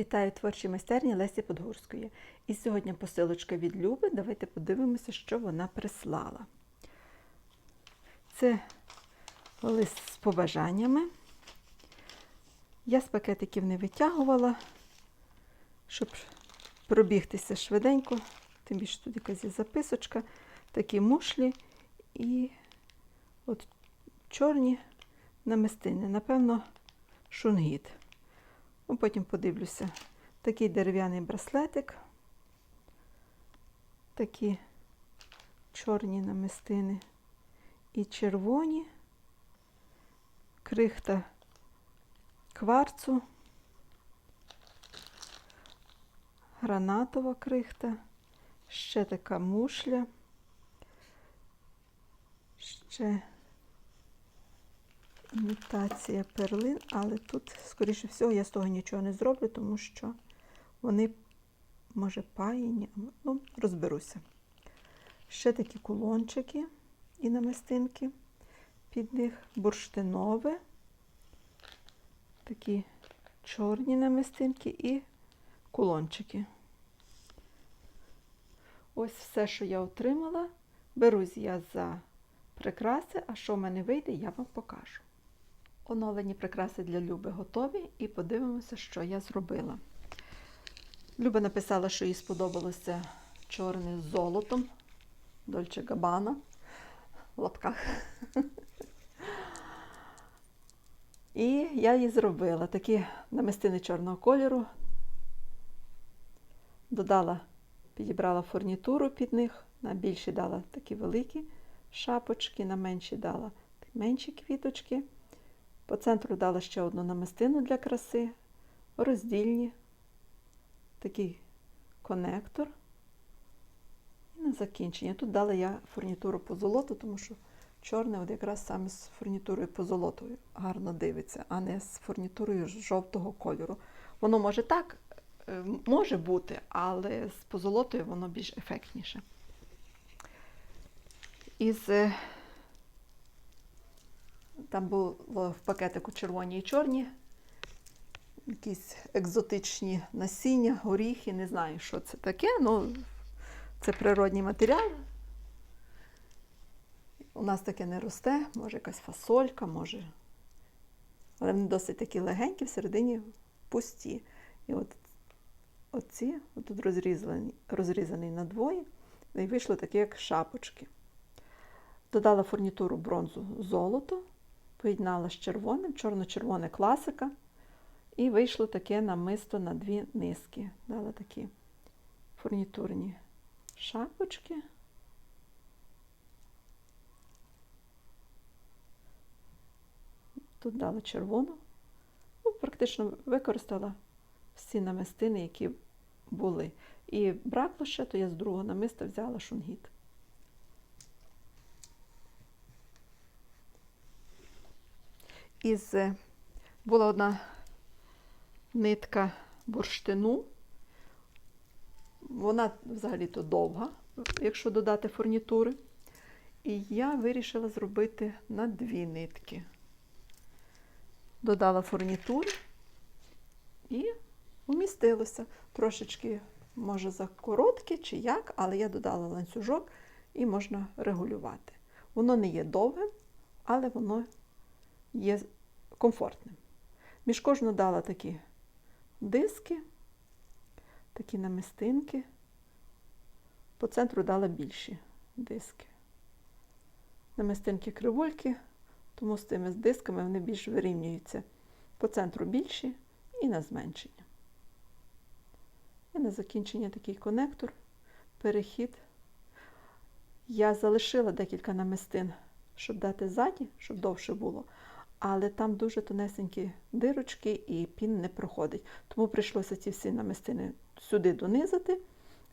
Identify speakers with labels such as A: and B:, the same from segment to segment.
A: Вітаю творчі майстерні Лесі Подгорської. І сьогодні посилочка від Люби. Давайте подивимося, що вона прислала. Це лист з побажаннями. Я з пакетиків не витягувала, щоб пробігтися швиденько. Тим більше тут якась є записочка, такі мушлі і от чорні намистини. Напевно, шунгіт. Ну, Потім подивлюся. Такий дерев'яний браслетик, такі чорні намистини. І червоні, крихта кварцу, гранатова крихта, ще така мушля, ще імітація перлин, але тут, скоріше всього, я з того нічого не зроблю, тому що вони, може, паяні, ну, розберуся. Ще такі кулончики і намистинки під них, бурштинове, такі чорні намистинки і кулончики. Ось все, що я отримала. Берусь я за прикраси, а що в мене вийде, я вам покажу. Оновлені прикраси для Люби готові і подивимося, що я зробила. Люба написала, що їй сподобалося чорне з золотом, Дольче Габана в лапках. І я її зробила такі намистини чорного кольору. Додала, підібрала фурнітуру під них, на більші дала такі великі шапочки, на менші дала менші квіточки. По центру дала ще одну намистину для краси, роздільні, такий конектор. І на закінчення. Тут дала я фурнітуру по золоту, тому що чорне от якраз саме з фурнітурою по золоту гарно дивиться, а не з фурнітурою жовтого кольору. Воно може так, е, може бути, але з позолотою воно більш ефектніше. Із е, там було в пакетику червоні і чорні, якісь екзотичні насіння, горіхи, не знаю, що це таке. Ну, це природній матеріал. У нас таке не росте, може якась фасолька, може. Але вони досить такі легенькі, всередині пусті. І от оці, тут розрізані, розрізаний на двоє, і вийшло такі, як шапочки. Додала фурнітуру бронзу золото, поєднала з червоним, чорно-червоне класика. І вийшло таке намисто на дві низки. Дала такі фурнітурні шапочки. Тут дала червону. Ну, практично використала всі намистини, які були. І бракло ще, то я з другого намиста взяла шунгіт. Із була одна нитка бурштину. Вона взагалі-то довга, якщо додати фурнітури. І я вирішила зробити на дві нитки. Додала фурнітури і умістилося. Трошечки, може, за коротке чи як, але я додала ланцюжок і можна регулювати. Воно не є довгим, але воно є комфортним. Між кожну дала такі диски, такі намистинки. По центру дала більші диски. Намистинки кривульки, тому з тими дисками вони більш вирівнюються. По центру більші і на зменшення. І на закінчення такий конектор, перехід. Я залишила декілька намистин, щоб дати ззаді, щоб довше було але там дуже тонесенькі дирочки і пін не проходить. Тому прийшлося ці всі намистини сюди донизати,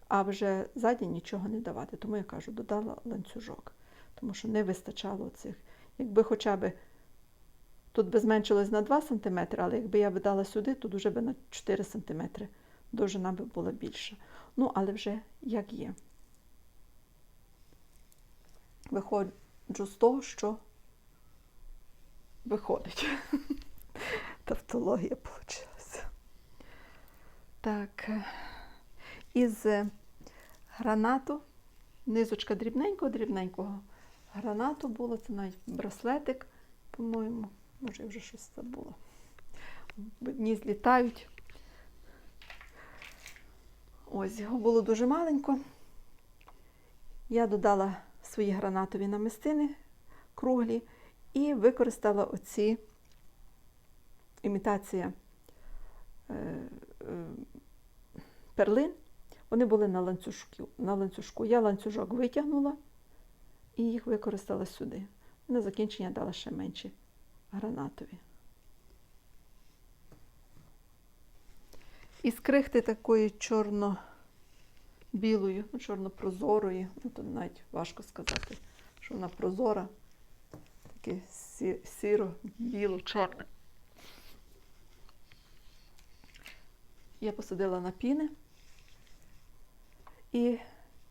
A: а вже ззаді нічого не давати. Тому я кажу, додала ланцюжок, тому що не вистачало цих. Якби хоча б тут би зменшилось на 2 см, але якби я видала сюди, то вже би на 4 см довжина би була більша. Ну, але вже як є. Виходжу з того, що виходить. Тавтологія вийшла. Так, е, із гранату, низочка дрібненького-дрібненького гранату було, це навіть браслетик, по-моєму, може я вже щось забула. Дні злітають. Ось, його було дуже маленько. Я додала свої гранатові намистини круглі і використала оці імітація е, е, перлин. Вони були на ланцюжку. на ланцюжку. Я ланцюжок витягнула і їх використала сюди. На закінчення дала ще менші гранатові. Із крихти такої чорно-білої, ну, чорно-прозорої, ну, то навіть важко сказати, що вона прозора, таке сіро-біло-чорне. Я посадила на піни і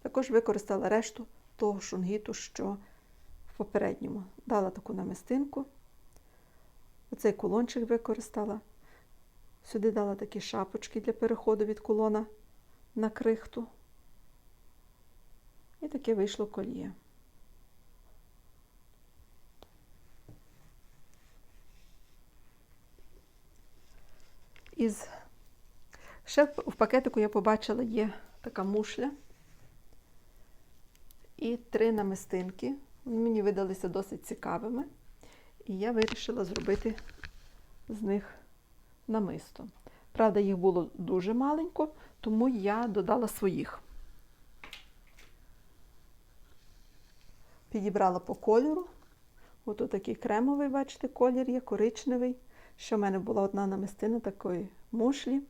A: також використала решту того шунгіту, що в попередньому. Дала таку намистинку. Оцей кулончик використала. Сюди дала такі шапочки для переходу від кулона на крихту. І таке вийшло кольє. Із ще в пакетику я побачила є така мушля і три намистинки. Вони мені видалися досить цікавими. І я вирішила зробити з них намисто. Правда, їх було дуже маленько, тому я додала своїх. Підібрала по кольору. Ось такий кремовий, бачите, колір є, коричневий. Ще в мене була одна намистина такої мушлі.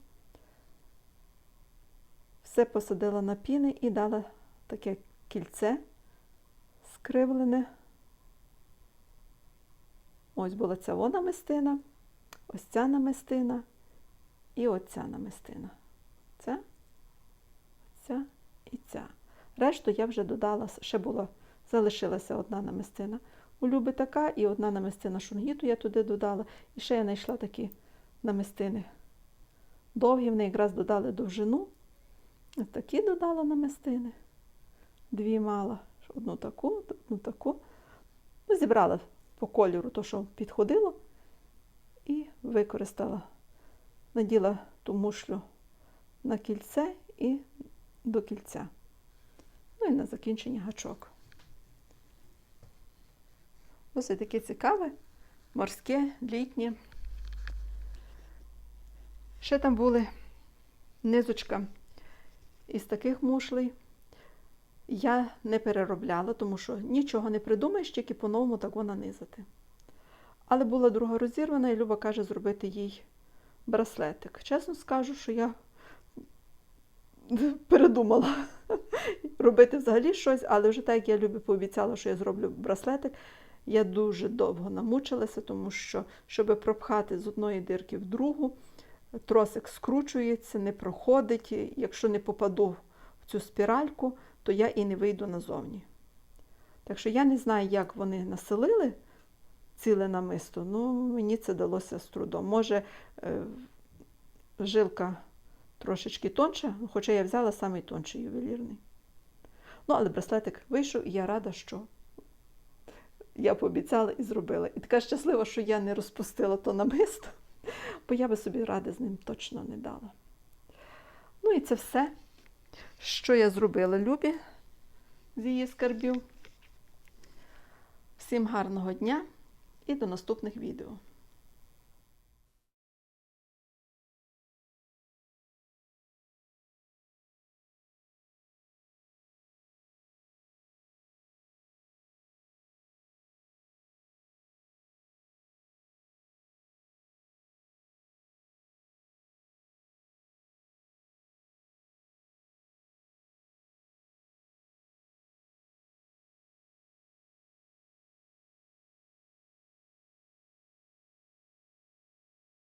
A: Все посадила на піни і дала таке кільце скривлене. Ось була ця вона намистина, ось ця намистина і оця намистина. Ця, ця і ця. Решту я вже додала, ще була, залишилася одна намистина. У Люби така і одна намистина шунгіту я туди додала. І ще я знайшла такі намистини довгі, вони якраз додали довжину. Ось такі додала намистини. Дві мала, одну таку, одну таку. Ну, зібрала по кольору то, що підходило, і використала, наділа ту мушлю на кільце і до кільця. Ну і на закінчення гачок. Ось таке цікаве, морське, літнє. Ще там були низочка із таких мушлей. Я не переробляла, тому що нічого не придумаєш, тільки по-новому так нанизати. Але була друга розірвана, і Люба каже зробити їй браслетик. Чесно скажу, що я передумала робити взагалі щось, але вже так як я Любі пообіцяла, що я зроблю браслетик, я дуже довго намучилася, тому що, щоб пропхати з одної дирки в другу, тросик скручується, не проходить. Якщо не попаду в цю спіральку, то я і не вийду назовні. Так що я не знаю, як вони населили ціле намисто, ну мені це далося з трудом. Може, е, жилка трошечки тонша, хоча я взяла самий тонший ювелірний. Ну, але браслетик вийшов, і я рада, що я пообіцяла і зробила. І така щаслива, що я не розпустила то намисто, бо я би собі ради з ним точно не дала. Ну і це все, що я зробила Любі з її скарбів. Всім гарного дня і до наступних відео.